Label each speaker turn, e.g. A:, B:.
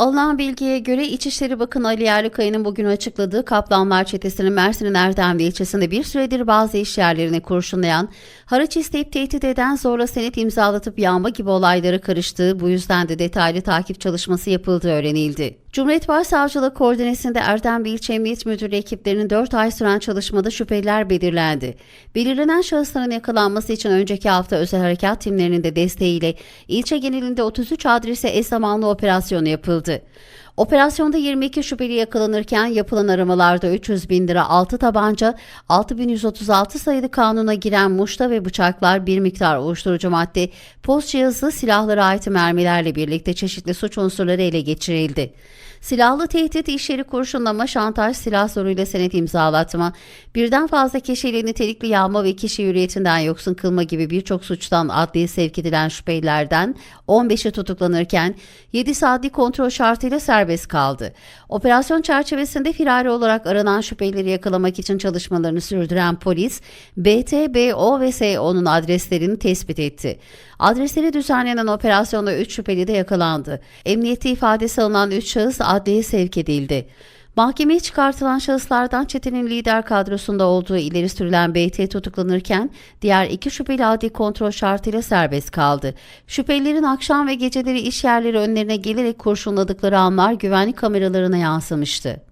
A: Alınan bilgiye göre İçişleri Bakanı Ali Yerlikaya'nın bugün açıkladığı Kaplanlar Çetesi'nin Mersin'in Erdemli ilçesinde bir süredir bazı iş yerlerini kurşunlayan, haraç isteyip tehdit eden zorla senet imzalatıp yağma gibi olayları karıştığı bu yüzden de detaylı takip çalışması yapıldığı öğrenildi. Cumhuriyet Başsavcılığı koordinesinde Erdemli İlçe Emniyet Müdürlüğü ekiplerinin 4 ay süren çalışmada şüpheliler belirlendi. Belirlenen şahısların yakalanması için önceki hafta özel harekat timlerinin de desteğiyle ilçe genelinde 33 adrese eş zamanlı operasyonu yapıldı. Operasyonda 22 şüpheli yakalanırken yapılan aramalarda 300 bin lira 6 tabanca, 6136 sayılı kanuna giren muşta ve bıçaklar bir miktar uyuşturucu madde, post cihazı, silahlara ait mermilerle birlikte çeşitli suç unsurları ele geçirildi. Silahlı tehdit, iş yeri kurşunlama, şantaj, silah zoruyla senet imzalatma, birden fazla kişiyle nitelikli yağma ve kişi hürriyetinden yoksun kılma gibi birçok suçtan adliye sevk edilen şüphelilerden 15'i tutuklanırken 7 saatlik kontrol şartıyla serbest kaldı. Operasyon çerçevesinde firari olarak aranan şüphelileri yakalamak için çalışmalarını sürdüren polis, BT, BO ve SO'nun adreslerini tespit etti. Adresleri düzenlenen operasyonda 3 şüpheli de yakalandı. Emniyette ifadesi alınan 3 şahıs adliyeye sevk edildi. Mahkemeye çıkartılan şahıslardan çetenin lider kadrosunda olduğu ileri sürülen BT tutuklanırken diğer iki şüpheli adli kontrol şartıyla serbest kaldı. Şüphelilerin akşam ve geceleri iş yerleri önlerine gelerek kurşunladıkları anlar güvenlik kameralarına yansımıştı.